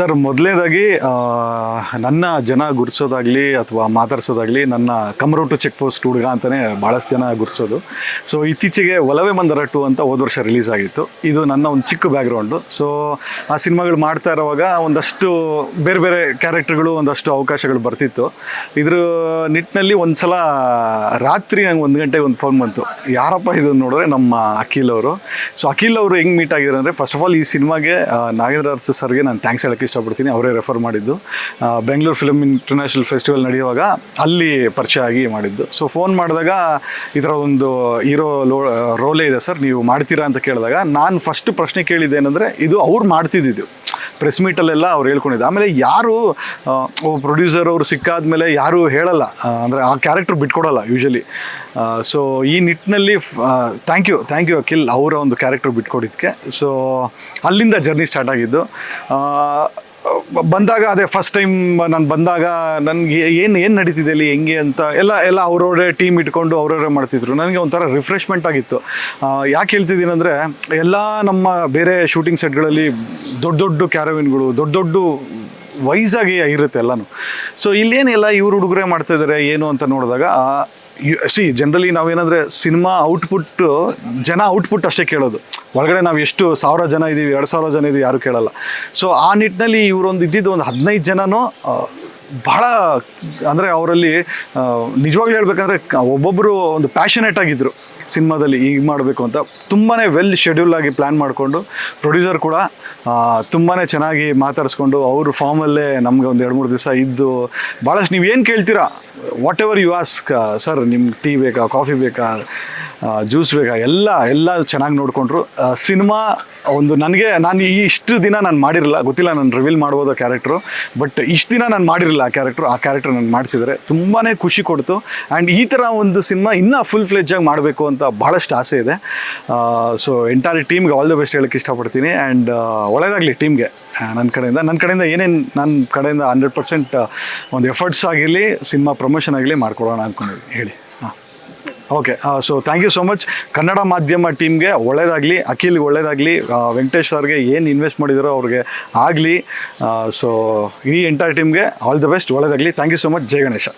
Sir ಮೊದಲನೇದಾಗಿ ನನ್ನ ಜನ ಗುರ್ಸೋದಾಗಲಿ ಅಥವಾ ಮಾತಾಡ್ಸೋದಾಗಲಿ ನನ್ನ ಕಮರೋಟು ಚೆಕ್ ಪೋಸ್ಟ್ ಹುಡುಗ ಅಂತಲೇ ಭಾಳಷ್ಟು ಜನ ಗುರ್ಸೋದು. ಸೊ ಇತ್ತೀಚೆಗೆ ಒಲವೆ ಮಂದರ ಟು ಅಂತ ಹೋದ ವರ್ಷ ರಿಲೀಸ್ ಆಗಿತ್ತು. ಇದು ನನ್ನ ಒಂದು ಚಿಕ್ಕ ಬ್ಯಾಕ್ಗ್ರೌಂಡು ಸೊ ಆ ಸಿನಿಮಾಗಳು ಮಾಡ್ತಾ ಇರೋವಾಗ ಒಂದಷ್ಟು ಬೇರೆ ಬೇರೆ ಕ್ಯಾರೆಕ್ಟರ್ಗಳು ಒಂದಷ್ಟು ಅವಕಾಶಗಳು ಬರ್ತಿತ್ತು. ಇದ್ರ ನಿಟ್ಟಿನಲ್ಲಿ ಒಂದು ಸಲ ರಾತ್ರಿ ನಂಗೆ ಒಂದು ಗಂಟೆಗೆ ಒಂದು ಫೋನ್ ಬಂತು. ಯಾರಪ್ಪ ಇದನ್ನು ನೋಡಿದ್ರೆ ನಮ್ಮ ಅಖಿಲ್ ಅವರು. ಸೊ ಅಖಿಲ್ ಅವರು ಹೆಂಗೆ ಮೀಟ್ ಆಗಿದ್ರು ಅಂದರೆ ಫಸ್ಟ್ ಆಫ್ ಆಲ್ ಈ ಸಿನಿಮಾಗೆ ನಾಗೇಂದ್ರ ಅರಸು ಸರ್ಗೆ ನಾನು ಥ್ಯಾಂಕ್ಸ್ ಹೇಳೋಕ್ಕೆ ಇಷ್ಟಪಡ್ತೀನಿ. ಅವರೇ ರೆಫರ್ ಮಾಡಿದ್ದು. ಬೆಂಗಳೂರು ಫಿಲ್ಮ್ ಇಂಟರ್ನ್ಯಾಷನಲ್ ಫೆಸ್ಟಿವಲ್ ನಡೆಯುವಾಗ ಅಲ್ಲಿ ಪರಿಚಯ ಆಗಿ ಮಾಡಿದ್ದು. ಸೊ ಫೋನ್ ಮಾಡಿದಾಗ ಈ ಒಂದು ಹೀರೋ ಲೋ ರೋಲೇ ಇದೆ ಸರ್, ನೀವು ಮಾಡ್ತೀರಾ ಅಂತ ಕೇಳಿದಾಗ, ನಾನು ಫಸ್ಟ್ ಪ್ರಶ್ನೆ ಕೇಳಿದ್ದೇನೆಂದರೆ ಇದು ಅವ್ರು ಮಾಡ್ತಿದ್ದಿದ್ದು. ಪ್ರೆಸ್ ಮೀಟಲ್ಲೆಲ್ಲ ಅವ್ರು ಹೇಳ್ಕೊಂಡಿದ್ದು. ಆಮೇಲೆ ಯಾರು ಪ್ರೊಡ್ಯೂಸರ್ ಅವರು ಸಿಕ್ಕಾದ್ಮೇಲೆ ಯಾರೂ ಹೇಳಲ್ಲ. ಅಂದರೆ ಆ ಕ್ಯಾರೆಕ್ಟರ್ ಬಿಟ್ಕೊಡಲ್ಲ ಯೂಶಲಿ ಸೊ ಈ ನಿಟ್ಟಿನಲ್ಲಿ thank you thank you Akhil ಅವರ ಒಂದು ಕ್ಯಾರೆಕ್ಟರ್ ಬಿಟ್ಕೊಡಿದ್ದಕ್ಕೆ ಸೊ ಅಲ್ಲಿಂದ ಜರ್ನಿ ಸ್ಟಾರ್ಟ್ ಆಗಿದ್ದು. ಬಂದಾಗ ಅದೇ ಫಸ್ಟ್ ಟೈಮ್ ನಾನು ಬಂದಾಗ ನನಗೆ ಏನು ಏನು ನಡೀತಿದೆ ಇಲ್ಲಿ, ಹೆಂಗೆ ಅಂತ ಎಲ್ಲ ಎಲ್ಲ ಅವ್ರವರೇ ಟೀಮ್ ಇಟ್ಕೊಂಡು ಅವರವರೇ ಮಾಡ್ತಿದ್ರು. ನನಗೆ ಒಂಥರ ರಿಫ್ರೆಶ್ಮೆಂಟ್ ಆಗಿತ್ತು. ಯಾಕೆ ಹೇಳ್ತಿದ್ದೀನಿ ಅಂದರೆ ಎಲ್ಲ ನಮ್ಮ ಬೇರೆ ಶೂಟಿಂಗ್ ಸೆಟ್ಗಳಲ್ಲಿ ದೊಡ್ಡ ದೊಡ್ಡ ಕ್ಯಾರವಿನ್ಗಳು, ದೊಡ್ಡ ದೊಡ್ಡ ವೈಸಾಗಿ ಇರುತ್ತೆ ಎಲ್ಲನೂ. ಸೊ ಇಲ್ಲೇನೆಲ್ಲ, ಇವ್ರು ಹುಡುಗರೇ ಮಾಡ್ತಾ ಇದ್ದಾರೆ ಏನು ಅಂತ ನೋಡಿದಾಗ ಸಿ ಜನರಲಿ ನಾವೇನಂದರೆ ಸಿನಿಮಾ ಔಟ್ಪುಟ್ ಜನ ಔಟ್ಪುಟ್ ಅಷ್ಟೇ ಕೇಳೋದು. ಒಳಗಡೆ ನಾವು ಎಷ್ಟು ಸಾವಿರ ಜನ ಇದ್ದೀವಿ ಎರಡು ಸಾವಿರ ಜನ ಇದ್ದೀವಿ ಯಾರು ಕೇಳಲ್ಲ. ಸೊ ಆ ನಿಟ್ಟಿನಲ್ಲಿ ಇವರೊಂದು ಇದ್ದಿದ್ದು ಒಂದು ಹದಿನೈದು ಜನನೂ ಬಹಳ, ಅಂದರೆ ಅವರಲ್ಲಿ ನಿಜವಾಗ್ಲೂ ಹೇಳ್ಬೇಕಂದ್ರೆ ಒಬ್ಬೊಬ್ಬರು ಒಂದು ಪ್ಯಾಷನೇಟ್ ಆಗಿದ್ದರು ಸಿನಿಮಾದಲ್ಲಿ ಈಗ ಮಾಡಬೇಕು ಅಂತ. ತುಂಬಾ ವೆಲ್ ಶೆಡ್ಯೂಲ್ ಆಗಿ ಪ್ಲ್ಯಾನ್ ಮಾಡಿಕೊಂಡು ಪ್ರೊಡ್ಯೂಸರ್ ಕೂಡ ತುಂಬಾ ಚೆನ್ನಾಗಿ ಮಾತಾಡಿಸ್ಕೊಂಡು, ಅವ್ರ ಫಾರ್ಮಲ್ಲೇ ನಮಗೆ ಒಂದು ಎರಡು, ಮೂರು ದಿವಸ ಇದ್ದು ಭಾಳಷ್ಟು ನೀವು ಏನು ಕೇಳ್ತೀರಾ? Whatever you ask sir ನಿಮ್ಗೆ ಟೀ ಬೇಕಾ ಕಾಫಿ ಬೇಕಾ ಜ್ಯೂಸ್ ಬೇಕಾ, ಎಲ್ಲ ಎಲ್ಲ ಚೆನ್ನಾಗಿ ನೋಡಿಕೊಂಡ್ರು. ಸಿನಿಮಾ ಒಂದು ನನಗೆ, ನಾನು ಇಷ್ಟು ದಿನ ನಾನು ಮಾಡಿರಲ್ಲ ಗೊತ್ತಿಲ್ಲ ನಾನು ರಿವೀಲ್ ಮಾಡ್ಬೋದು ಕ್ಯಾರೆಕ್ಟ್ರು ಬಟ್ ಇಷ್ಟು ದಿನ ನಾನು ಮಾಡಿರಲಿಲ್ಲ. ಆ ಕ್ಯಾರೆಕ್ಟ್ರು ಆ ಕ್ಯಾರೆಕ್ಟರ್ ನಾನು ಮಾಡಿಸಿದರೆ. ತುಂಬಾ ಖುಷಿ ಕೊಡ್ತು. ಆ್ಯಂಡ್ ಈ ಥರ ಒಂದು ಸಿನಿಮಾ ಇನ್ನೂ ಫುಲ್ ಫ್ಲೆಜ್ಜಾಗಿ ಮಾಡಬೇಕು ಅಂತ ಭಾಳಷ್ಟು ಆಸೆ ಇದೆ. ಸೊ ಎಂಟೈರ್ ಟೀಮ್ಗೆ ಆಲ್ ದ ಬೆಸ್ಟ್ ಹೇಳಕ್ಕೆ ಇಷ್ಟಪಡ್ತೀನಿ. ಆ್ಯಂಡ್ ಒಳ್ಳೆಯದಾಗಲಿ ಟೀಮ್ಗೆ ನನ್ನ ಕಡೆಯಿಂದ. ನನ್ನ ಕಡೆಯಿಂದ ಏನೇನು ನನ್ನ ಕಡೆಯಿಂದ ಹಂಡ್ರೆಡ್ ಪರ್ಸೆಂಟ್ ಒಂದು ಎಫರ್ಟ್ಸ್ ಆಗಿರಲಿ, ಸಿನಿಮಾ ಪ್ರಮೋಷನ್ ಆಗಲಿ ಮಾಡ್ಕೊಡೋಣ ಅಂದ್ಕೊಂಡಿದ್ದೀನಿ ಹೇಳಿ. Okay so thank you so much Kannada ಮಾಧ್ಯಮ ಟೀಮ್ಗೆ ಒಳ್ಳೇದಾಗಲಿ ಅಖಿಲ್ಗೆ ಒಳ್ಳೇದಾಗಲಿ ವೆಂಕಟೇಶ್ ಸರ್ಗೆ ಏನು ಇನ್ವೆಸ್ಟ್ ಮಾಡಿದಾರೋ ಅವ್ರಿಗೆ ಆಗಲಿ ಸೊ ಈ ಎಂಟೈರ್ ಟೀಮ್ಗೆ ಆಲ್ ದ ಬೆಸ್ಟ್ ಒಳ್ಳೇದಾಗಲಿ. Thank you so much Jaya Ganesha.